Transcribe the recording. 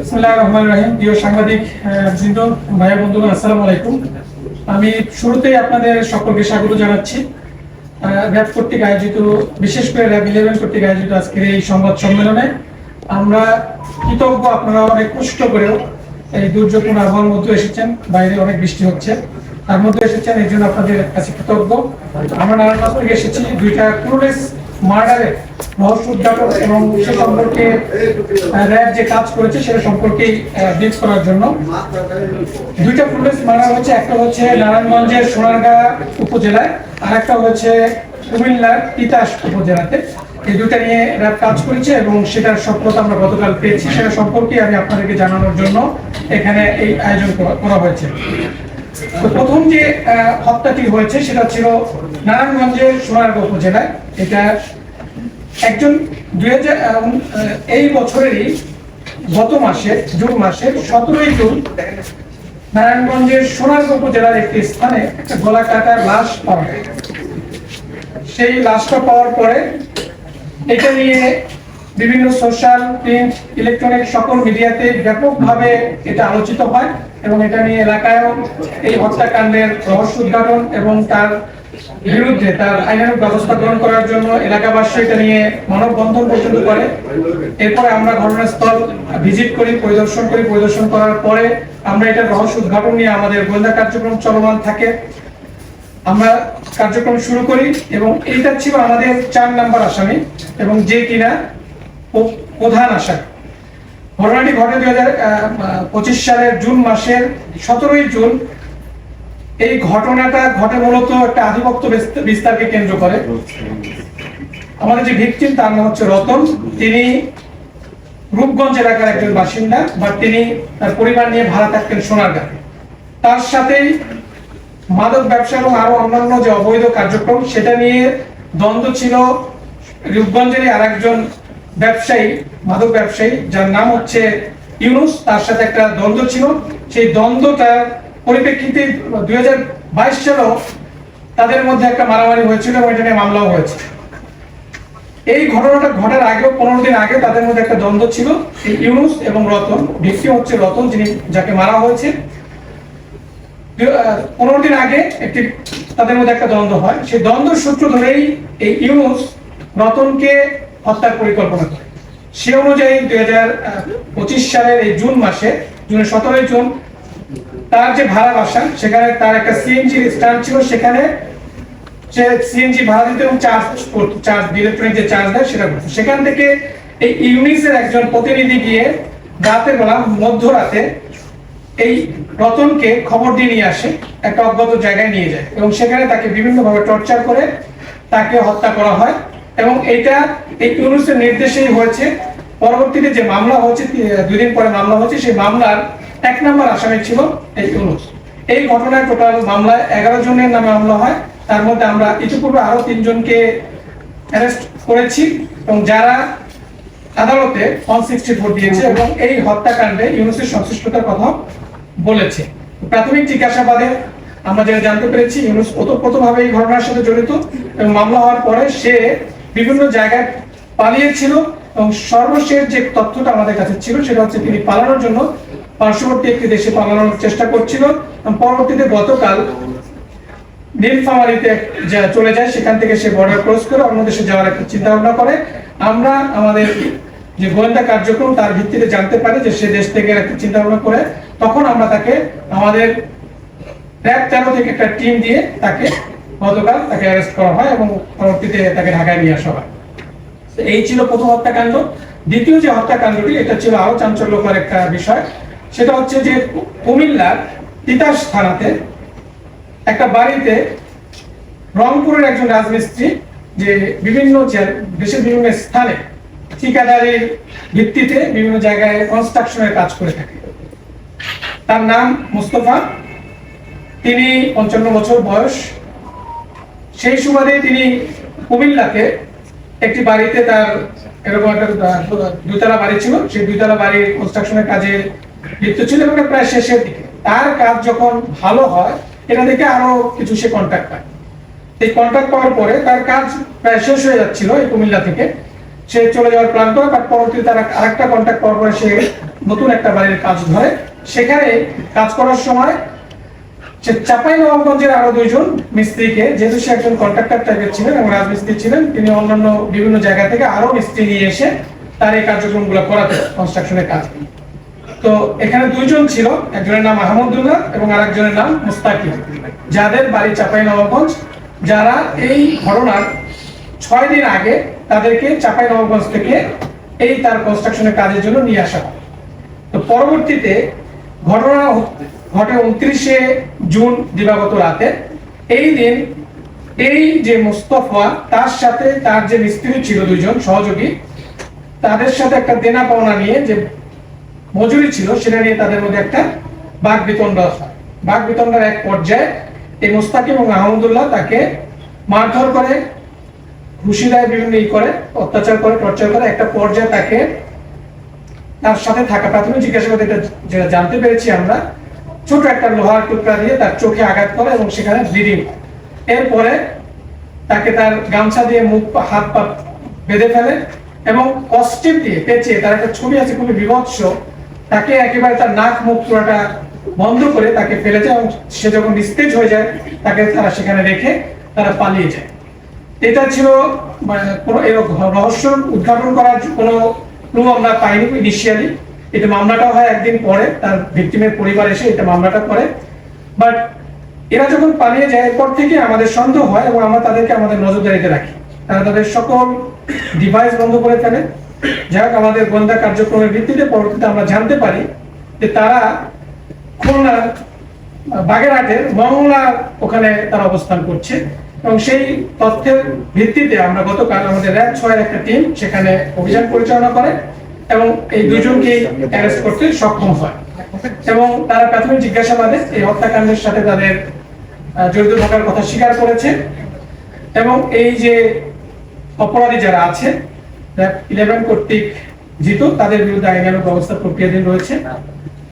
বিসমিল্লাহির রহমানির রহিম। প্রিয় সাংবাদিক বৃন্দ, ভাইয়া, বন্ধুগণ, আসসালামু আলাইকুম। আমি শুরুতেই আপনাদের সকলকে স্বাগত জানাচ্ছি। র্যাব কর্তৃক আয়োজিত, বিশেষ করে র্যাব ইলেভেন কর্তৃক আয়োজিত আজকের এই সংবাদ সম্মেলনে আমরা কৃতজ্ঞ, আপনারা অনেক কষ্ট করেও এই দুর্যোগপূর্ণ আবহাওয়ার মধ্যে এসেছেন। বাইরে অনেক বৃষ্টি হচ্ছে, তার মধ্যে এসেছেন, এই জন্য আপনাদের কাছে কৃতজ্ঞ। আমরা নারায়ণগঞ্জ থেকে এসেছি, দুইটা ক্রুলেস মার্ডারের রহস্য এবং সে সম্পর্কে র্যাব যে কাজ করেছে সেটা সম্পর্কে ব্রিফ করার জন্য। দুইটা পুলিশ হচ্ছে, একটা হচ্ছে নারায়ণগঞ্জের সোনারগাঁ উপজেলায় আর একটা হচ্ছে কুমিল্লার তিতাস উপজেলাতে। এই দুটা নিয়ে র্যাব কাজ করেছে এবং সেটার সফলতা আমরা গতকাল পেয়েছি। সেটা সম্পর্কে আমি আপনাদেরকে জানানোর জন্য এখানে এই আয়োজন করা- হয়েছে। তো প্রথম যে হত্যাটি হয়েছে, সেটা ছিল নারায়ণগঞ্জের সোনারগাঁ উপজেলায়। এটা একজন দুই এই বছরেরই গত মাসে, জুন মাসে সতেরোই জুন নারায়ণগঞ্জের সোনারগাঁ উপজেলার একটি স্থানে একটা গলা কাটার লাশ পাওয়া যায় সেই লাশটা পাওয়ার পরে এটা নিয়ে বিভিন্ন সোশ্যাল, প্রিন্ট, ইলেকট্রনিক সকল মিডিয়াতে ব্যাপকভাবে এটা আলোচিত হয় এবং এটা নিয়ে এলাকায়ও এই হত্যাকাণ্ডের রহস্য উদ্ঘাটন এবং তার বিরুদ্ধে তার আইনানুক ব্যবস্থা গ্রহণ করার জন্য এলাকাবাসী এটা নিয়ে মানববন্ধন পর্যন্ত করে। এরপরে আমরা ঘটনাস্থল ভিজিট করি, পরিদর্শন করি। পরিদর্শন করার পরে আমরা এটা রহস্য উদ্ঘাটন নিয়ে আমাদের গোয়েন্দা কার্যক্রম চলমান থাকে। আমরা কার্যক্রম শুরু করি এবং এইটা ছিল আমাদের চার নাম্বার আসামি এবং যে কিনা প্রধান আসামি। ঘটনাটি ঘটে দুই হাজার পঁচিশ সালের জুন মাসের সতেরোই জুন এই ঘটনাটা ঘটে মূলত একটা আধিপত্য বিস্ত- বিস্তারকে কেন্দ্র করে। আমাদের যে ভিকটিম তার নাম হচ্ছে রতন। তিনি রূপগঞ্জ এলাকার একজন বাসিন্দা, বা তিনি তার পরিবার নিয়ে ভাড়া থাকতেন সোনারগাঁ তার সাথেই মাদক ব্যবসা এবং আরও অন্যান্য যে অবৈধ কার্যক্রম, সেটা নিয়ে দ্বন্দ্ব ছিল রূপগঞ্জেরই আর একজন ব্যবসায়ী, মাদক ব্যবসায়ী, যার নাম হচ্ছে ইউনুস। তার সাথে একটা দ্বন্দ্ব ছিল। সেই দ্বন্দ্বটার পরিপ্রেক্ষিতে দুই হাজার বাইশ সালেও তাদের মধ্যে একটা মারামারি হয়েছিল এবং এটা নিয়ে মামলাও হয়েছে। এই ঘটনাটা ঘটার আগেও পনেরো দিন আগে তাদের মধ্যে একটা দ্বন্দ্ব ছিল ইউনুস এবং রতন ভিক্টিম হচ্ছে রতন, যিনি যাকে মারা হয়েছে। পনেরো দিন আগে একটি তাদের মধ্যে একটা দ্বন্দ্ব হয়। সেই দ্বন্দ্বের সূত্র ধরেই এই ইউনুস রতনকে হত্যার পরিকল্পনা করে। সে অনুযায়ী দুই হাজার পঁচিশ সালের এই জুন মাসে, জুনের সতেরোই জুন তার যে ভাড়া বাসা, সেখানে তার একটা সিএনজি স্ট্যান্ড ছিল, সেখানে সে সিএনজি ভাড়া দিতে এবং চার্জ চার্জ ইলেকট্রনিক যে চার্জ দেয়, সেটা করতো। সেখান থেকে এই ইউনিসের একজন প্রতিনিধি গিয়ে রাতের বেলা, মধ্যরাতে এই রতনকে খবর দিয়ে নিয়ে আসে, একটা অজ্ঞাত জায়গায় নিয়ে যায় এবং সেখানে তাকে বিভিন্নভাবে টর্চার করে, তাকে হত্যা করা হয় এবং এটা এই ইউনুসের নির্দেশেই হয়েছে। পরবর্তীতে যে মামলা হয়েছে তি- দুই দিন পরে মামলা হয়েছে, সেই মামলার এক নম্বর আসামি ছিল এই ইউনুস এই ঘটনায় টোটাল মামলায় এগারো জনের নামে মামলা হয়। তার মধ্যে আমরা ইতিপূর্বে আরও তিনজনকে অ্যারেস্ট করেছি এবং যারা আদালতে ওয়ান সিক্সটি ফোর দিয়েছে এবং এই হত্যাকাণ্ডে ইউনুসের সংশ্লিষ্টতার কথা বলেছে। প্রাথমিক জিজ্ঞাসাবাদে আমরা যেটা জানতে পেরেছি, ইউনুস ওতপ্রোতভাবে এই ঘটনার সাথে জড়িত এবং মামলা হওয়ার পরে সে বিভিন্ন জায়গায় পালিয়েছিল এবং সর্বশেষ যে তথ্যটা আমাদের কাছে ছিল সেটা হচ্ছে তিনি পালানোর জন্য পার্শ্ববর্তী একটি দেশে পালানোর চেষ্টা করছিল। পরবর্তীতে গতকাল নীলফামারীতে চলে যায়, সেখান থেকে সে বর্ডার ক্রস করে অন্য দেশে যাওয়ার একটা চিন্তা ভাবনা করে। আমরা আমাদের যে গোয়েন্দা কার্যক্রম, তার ভিত্তিতে জানতে পারি যে সে দেশ থেকে একটা চিন্তা ভাবনা করে। তখন আমরা তাকে আমাদের র্যাব তেরো থেকে একটা টিম দিয়ে তাকে গতকাল তাকে অ্যারেস্ট করা হয় এবং পরবর্তীতে তাকে ঢাকায় নিয়ে আসা হয়। এই ছিল প্রথম হত্যাকাণ্ড। দ্বিতীয় যে হত্যাকাণ্ডটি, এটা ছিল আরও চাঞ্চল্যকর একটা বিষয়। সেটা হচ্ছে যে কুমিল্লার তিতাস থানাতে একটা বাড়িতে রংপুরের একজন রাজমিস্ত্রি যে বিভিন্ন দেশের বিভিন্ন স্থানে ঠিকাদারির ভিত্তিতে বিভিন্ন জায়গায় কনস্ট্রাকশনের কাজ করে থাকে। তার নাম মুস্তফা। তিনি পঞ্চান্ন বছর বয়স। সেই সুবাদে তিনি কুমিল্লাতে একটি বাড়িতে তার এরকম একটা দুতলা বাড়ি ছিল। সেই দুতলা বাড়ির কনস্ট্রাকশনের কাজে লিপ্ত ছিল এবং প্রায় শেষের দিকে। তার কাজ যখন ভালো হয়, এটা দেখে আরও কিছু সে কন্ট্যাক্ট পায়। এই কন্ট্যাক্ট পাওয়ার পরে তার কাজ প্রায় শেষ হয়ে যাচ্ছিল এই কুমিল্লা থেকে। সে চলে যাওয়ার প্ল্যান করে বাট পরবর্তীতে তার আরেকটা কন্ট্যাক্ট পাওয়ার পরে সে নতুন একটা বাড়ির কাজ ধরে। সেখানে কাজ করার সময় সে চাপাই নবাবগঞ্জের আরও দুইজন মিস্ত্রিকে, যেহেতু সে একজন কন্ট্রাক্টর টাইপের ছিলেন এবং রাজমিস্ত্রি ছিলেন, তিনি অন্যান্য বিভিন্ন জায়গা থেকে আরও মিস্ত্রি নিয়ে এসে তার এই কার্যক্রম কার্যক্রমগুলো করাতে কনস্ট্রাকশনের কাজ। তো এখানে দুইজন ছিল, একজনের নাম আহমদুল্লাহ এবং আরেকজনের নাম মুস্তাকিম যাদের বাড়ি চাপাই নবাবগঞ্জ যারা এই ঘটনার ছয় দিন আগে তাদেরকে চাপাই নবাবগঞ্জ থেকে এই তার কনস্ট্রাকশনের কাজের জন্য নিয়ে আসা হয়। তো পরবর্তীতে ঘটনা ঘটে উনত্রিশে জুন দিবাগত রাতে। এই দিন এই যে মুস্তফা, তার সাথে তার যে মিস্ত্রি ছিল দুইজন সহযোগী, তাদের সাথে একটা দেনা পাওনা নিয়ে যে মজুরি ছিল, সেটা নিয়ে তাদের মধ্যে একটা বাঘ বিতণ্ড বাঘ বিতণ্ডার এক পর্যায়ে এই মোস্তাকিম এবং আহমদুল্লাহ তাকে মারধর করে, ঘুষি দেয়, বিভিন্ন ই করে, অত্যাচার করে, টর্চার করে। একটা পর্যায়ে তাকে তার সাথে থাকা প্রাথমিক জিজ্ঞাসাবাদে এটা যেটা জানতে পেরেছি আমরা, ছোট একটা লোহার টুকরা দিয়ে তার চোখে আঘাত করে এবং সেখানে ব্লিডিং এরপরে তাকে তার গামছা দিয়ে মুখ হাত পা বেঁধে ফেলে এবং কস্টিপ দিয়ে পেঁচে তার একটা ছবি আছে খুবই বিভৎস তাকে একেবারে তার নাক মুখ পুরোটা বন্ধ করে তাকে ফেলে যায় এবং সে যখন নিস্তেজ হয়ে যায়, তাকে তারা সেখানে রেখে তারা পালিয়ে যায়। এটা ছিল মানে কোনো রহস্য উদ্ঘাটন করার কোনো ক্লু আমরা পাইনি ইনিশিয়ালি এটা মামলাটা হয় একদিন পরে, তার ভিকটিমের পরিবার এসে এটা মামলাটা করে। বাট এরা যখন পালিয়ে যায়, এরপর থেকে আমাদের সন্দেহ হয় এবং আমরা তাদেরকে আমাদের নজরদারিতে রাখি। তারা তাদের সকল ডিভাইস বন্ধ করে ফেলে। যাই হোক, আমাদের গোয়েন্দা কার্যক্রমের ভিত্তিতে পরবর্তীতে আমরা জানতে পারি যে তারা খুলনার, বাগেরহাটের মংলা ওখানে তারা অবস্থান করছে। এবং সেই তথ্যের ভিত্তিতে আমরা গতকাল আমাদের র্যাব ছয়ের একটা টিম সেখানে অভিযান পরিচালনা করে এবং এই দুজনকে অ্যারেস্ট করতে সক্ষম হয়। এবং তারা প্রাথমিক জিজ্ঞাসাবাদে এই হত্যাকাণ্ডের সাথে তাদের জড়িত থাকার কথা স্বীকার করেছে। এবং এই যে অপরাধী যারা আছে ইলেভেন কর্তৃক জিত তাদের বিরুদ্ধে আইনানুগ ব্যবস্থা প্রক্রিয়াধীন রয়েছে।